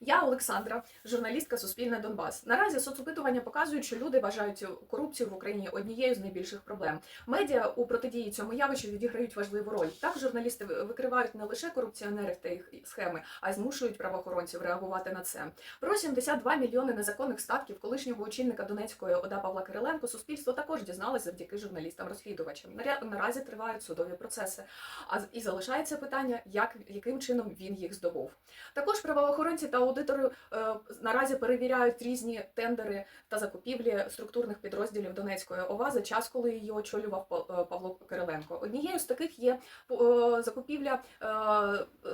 Я Олександра, журналістка Суспільне Донбас. Наразі соцопитування показують, що люди вважають корупцію в Україні однією з найбільших проблем. Медіа у протидії цьому явищу відіграють важливу роль. Так журналісти викривають не лише корупціонерів та їх схеми, а й змушують правоохоронців реагувати на це. Про 72 мільйони незаконних статків колишнього очільника Донецької ОДА Павла Кириленко суспільство також дізналось завдяки журналістам-розслідувачам. Наразі тривають судові процеси. А і залишається питання, як яким чином він їх здобув. Також правоохоронці та аудитори е, наразі перевіряють різні тендери та закупівлі структурних підрозділів Донецької ОВА за час, коли її очолював е, Павло Кириленко. Однією з таких є е, закупівля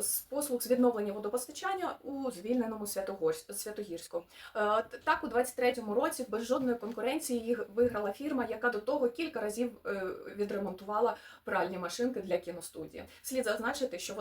з послуг з відновлення водопостачання у звільненому Святогірську. Так, у 23-му році без жодної конкуренції їх виграла фірма, яка до того кілька разів відремонтувала пральні машинки для кіностудії. Слід зазначити, що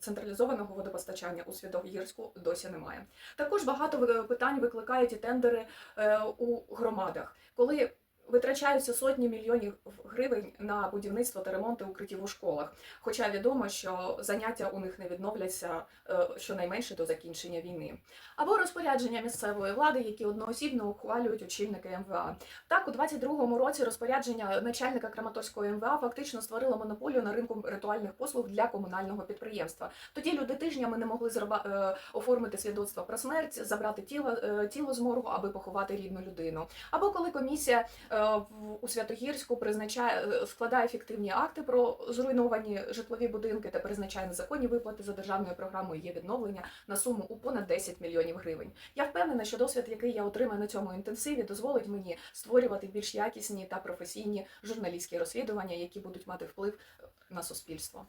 централізованого водопостачання у Святогірську досі немає. Також багато ви- питань викликають і тендери е, у громадах, коли витрачаються сотні мільйонів гривень на будівництво та ремонти укриттів у школах. Хоча відомо, що заняття у них не відновляться е, щонайменше до закінчення війни. Або розпорядження місцевої влади, які одноосібно ухвалюють очільники МВА. Так, у 22-му році розпорядження начальника Краматорської МВА фактично створило монополію на ринку ритуальних послуг для комунального підприємства. Тоді люди тижнями не могли зроба- е, оформити свідоцтво про смерть, забрати тіло, е, тіло з моргу, аби поховати рідну людину. Або коли комісія у Святогірську призначає е, складає фіктивні акти про зруйновані житлові будинки та призначає незаконні виплати за державною програмою є відновлення на суму у понад 10 мільйонів гривень. Я впевнена, що досвід, який я отримаю на цьому інтенсиві, дозволить мені створювати більш якісні та професійні журналістські розслідування, які будуть мати вплив на суспільство.